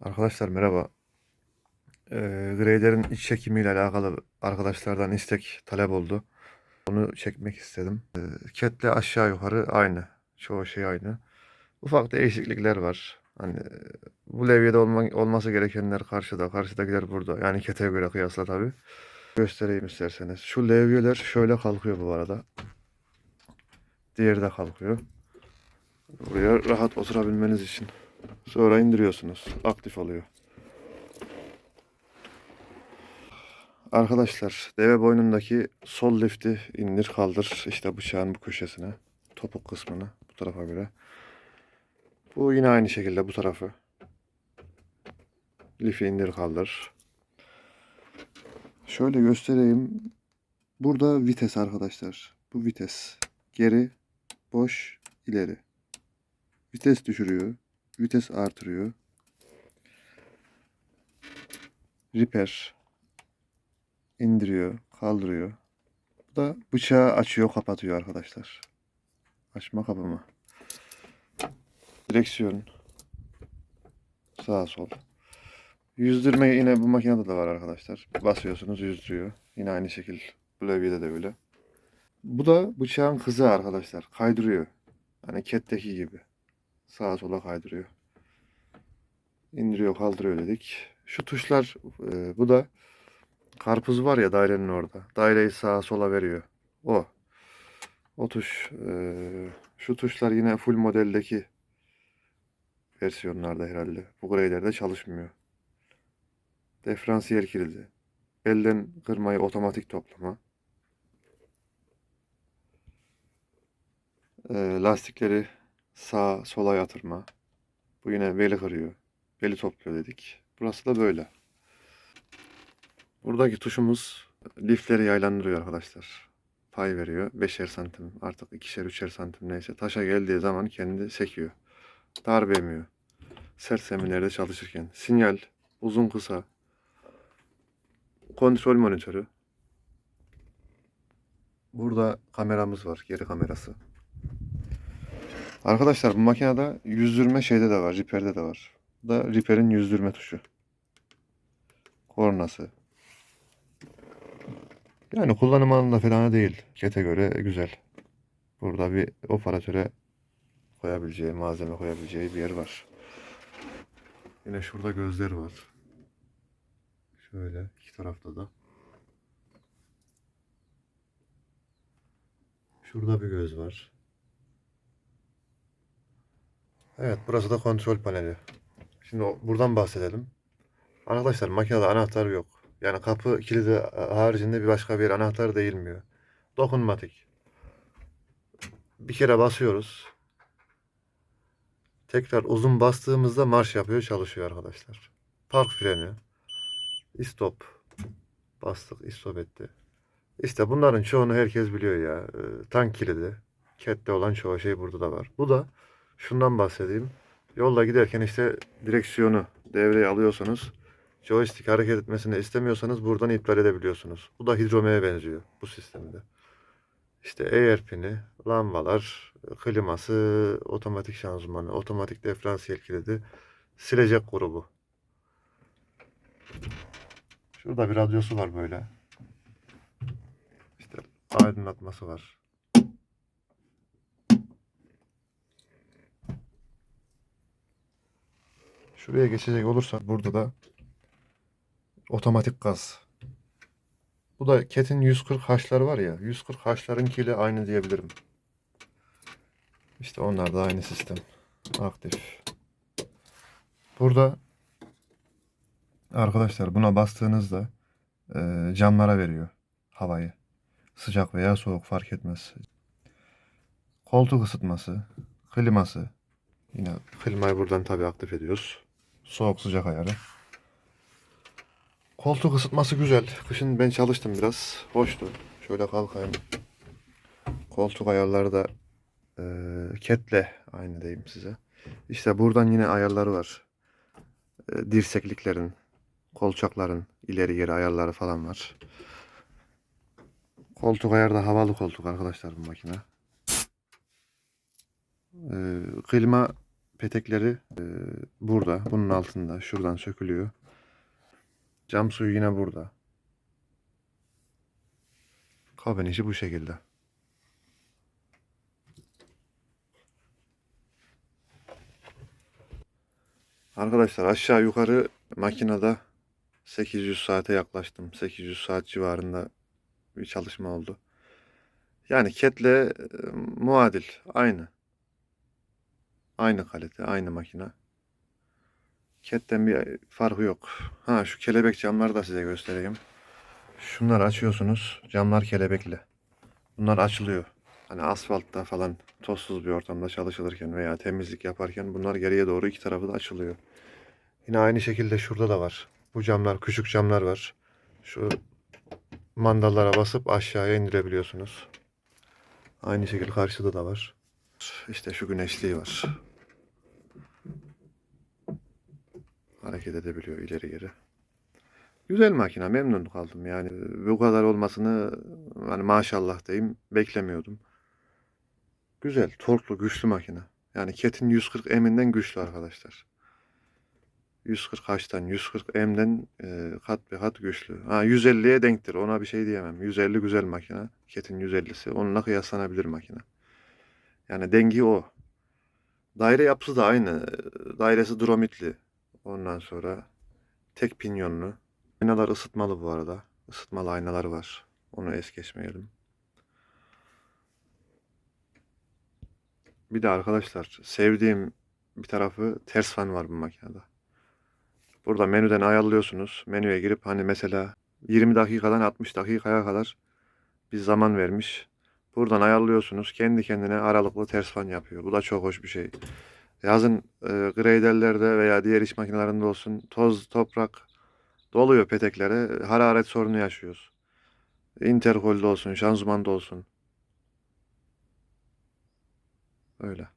Arkadaşlar merhaba. Ee, grader'in iç çekimiyle alakalı arkadaşlardan istek talep oldu. Onu çekmek istedim. Ee, Cat'le aşağı yukarı aynı. Çoğu şey aynı. Ufak değişiklikler var. Hani e, bu levyede olma, olması gerekenler karşıda, karşıdakiler burada. Yani Cat'e göre kıyasla tabii. Göstereyim isterseniz. Şu levyeler şöyle kalkıyor bu arada. Diğeri de kalkıyor. Buraya rahat oturabilmeniz için. Sonra indiriyorsunuz. Aktif oluyor. Arkadaşlar deve boynundaki sol lifti indir kaldır. İşte bıçağın bu köşesine. Topuk kısmını bu tarafa göre. Bu yine aynı şekilde bu tarafı. Lifi indir kaldır. Şöyle göstereyim. Burada vites arkadaşlar. Bu vites. Geri, boş, ileri. Vites düşürüyor. Vites artırıyor. Repair indiriyor, kaldırıyor. Bu da bıçağı açıyor, kapatıyor arkadaşlar. Açma kapama. Direksiyon. Sağ sol. Yüzdürme yine bu makinede de var arkadaşlar. Basıyorsunuz yüzdürüyor. Yine aynı şekil. Bu levyede de öyle. Bu da bıçağın kızı arkadaşlar. Kaydırıyor. Hani ketteki gibi. Sağa sola kaydırıyor. İndiriyor kaldırıyor dedik. Şu tuşlar e, bu da karpuz var ya dairenin orada. Daireyi sağa sola veriyor. O. O tuş. e, şu tuşlar yine full modeldeki versiyonlarda herhalde. Bu grader'de çalışmıyor. Diferansiyel kilidi. Elden kırmayı otomatik toplama. E, lastikleri sağa sola yatırma. Bu yine beli kırıyor. Beli topluyor dedik. Burası da böyle. Buradaki tuşumuz lifleri yaylandırıyor arkadaşlar. Pay veriyor. 5'er santim artık 2'şer 3'er santim neyse. Taşa geldiği zaman kendi sekiyor. Darbe yemiyor. Sert zeminlerde çalışırken. Sinyal uzun kısa. Kontrol monitörü. Burada kameramız var. Geri kamerası. Arkadaşlar bu makinede yüzdürme şeyde de var. Repair'de de var. Da Repair'in yüzdürme tuşu. Kornası. Yani kullanım alanında falan değil. Kete göre güzel. Burada bir operatöre koyabileceği, malzeme koyabileceği bir yer var. Yine şurada gözler var. Şöyle iki tarafta da. Şurada bir göz var. Evet burası da kontrol paneli. Şimdi buradan bahsedelim. Arkadaşlar makinede anahtar yok. Yani kapı kilidi haricinde bir başka bir anahtar değilmiyor. Dokunmatik. Bir kere basıyoruz. Tekrar uzun bastığımızda marş yapıyor, çalışıyor arkadaşlar. Park freni. Stop. Bastık, stop etti. İşte bunların çoğunu herkes biliyor ya. Ee, Tank kilidi. Cat'te olan çoğu şey burada da var. Bu da şundan bahsedeyim. Yolda giderken işte direksiyonu devreye alıyorsanız joystick hareket etmesini istemiyorsanız buradan iptal edebiliyorsunuz. Bu da hidromeye benziyor bu sistemde. İşte eğer pini, lambalar, kliması, otomatik şanzımanı, otomatik diferansiyel kilidi, silecek grubu. Şurada bir radyosu var böyle. İşte aydınlatması var. Şuraya geçecek olursak burada da otomatik gaz. Bu da Cat'in 140 H'lar var ya. 140 H'larınkiyle aynı diyebilirim. İşte onlar da aynı sistem. Aktif. Burada arkadaşlar buna bastığınızda e, camlara veriyor havayı. Sıcak veya soğuk fark etmez. Koltuk ısıtması, kliması. Yine klimayı buradan tabii aktif ediyoruz. Soğuk sıcak ayarı. Koltuk ısıtması güzel. Kışın ben çalıştım biraz. Hoştu. Şöyle kalkayım. Koltuk ayarları da e, ketle aynı diyeyim size. İşte buradan yine ayarları var. E, dirsekliklerin, kolçakların ileri geri ayarları falan var. Koltuk ayarda havalı koltuk arkadaşlar bu makine. E, klima Petekleri e, burada. Bunun altında. Şuradan sökülüyor. Cam suyu yine burada. Kabin işi bu şekilde. Arkadaşlar aşağı yukarı makinede 800 saate yaklaştım. 800 saat civarında bir çalışma oldu. Yani ketle e, muadil. Aynı. Aynı kalite, aynı makine. Ketten bir farkı yok. Ha şu kelebek camları da size göstereyim. Şunları açıyorsunuz. Camlar kelebekli. Bunlar açılıyor. Hani asfaltta falan tozsuz bir ortamda çalışılırken veya temizlik yaparken bunlar geriye doğru iki tarafı da açılıyor. Yine aynı şekilde şurada da var. Bu camlar, küçük camlar var. Şu mandallara basıp aşağıya indirebiliyorsunuz. Aynı şekilde karşıda da var. İşte şu güneşliği var. Hareket edebiliyor ileri geri. Güzel makine, memnun kaldım yani. Bu kadar olmasını hani maşallah diyeyim beklemiyordum. Güzel, torklu, güçlü makine. Yani Ket'in 140 M'den güçlü arkadaşlar. 140 H'tan 140 M'den e, kat be kat güçlü. Ha 150'ye denktir. Ona bir şey diyemem. 150 güzel makine. Ket'in 150'si. Onunla kıyaslanabilir makine. Yani dengi o. Daire yapısı da aynı. Dairesi dromitli. Ondan sonra tek pinyonlu. Aynalar ısıtmalı bu arada. Isıtmalı aynalar var. Onu es geçmeyelim. Bir de arkadaşlar sevdiğim bir tarafı ters fan var bu makinede. Burada menüden ayarlıyorsunuz. Menüye girip hani mesela 20 dakikadan 60 dakikaya kadar bir zaman vermiş. Buradan ayarlıyorsunuz. Kendi kendine aralıklı ters fan yapıyor. Bu da çok hoş bir şey. Yazın e, graderlerde veya diğer iş makinelerinde olsun toz, toprak doluyor peteklere. Hararet sorunu yaşıyoruz. Interkolde olsun, şanzımanda olsun. Öyle.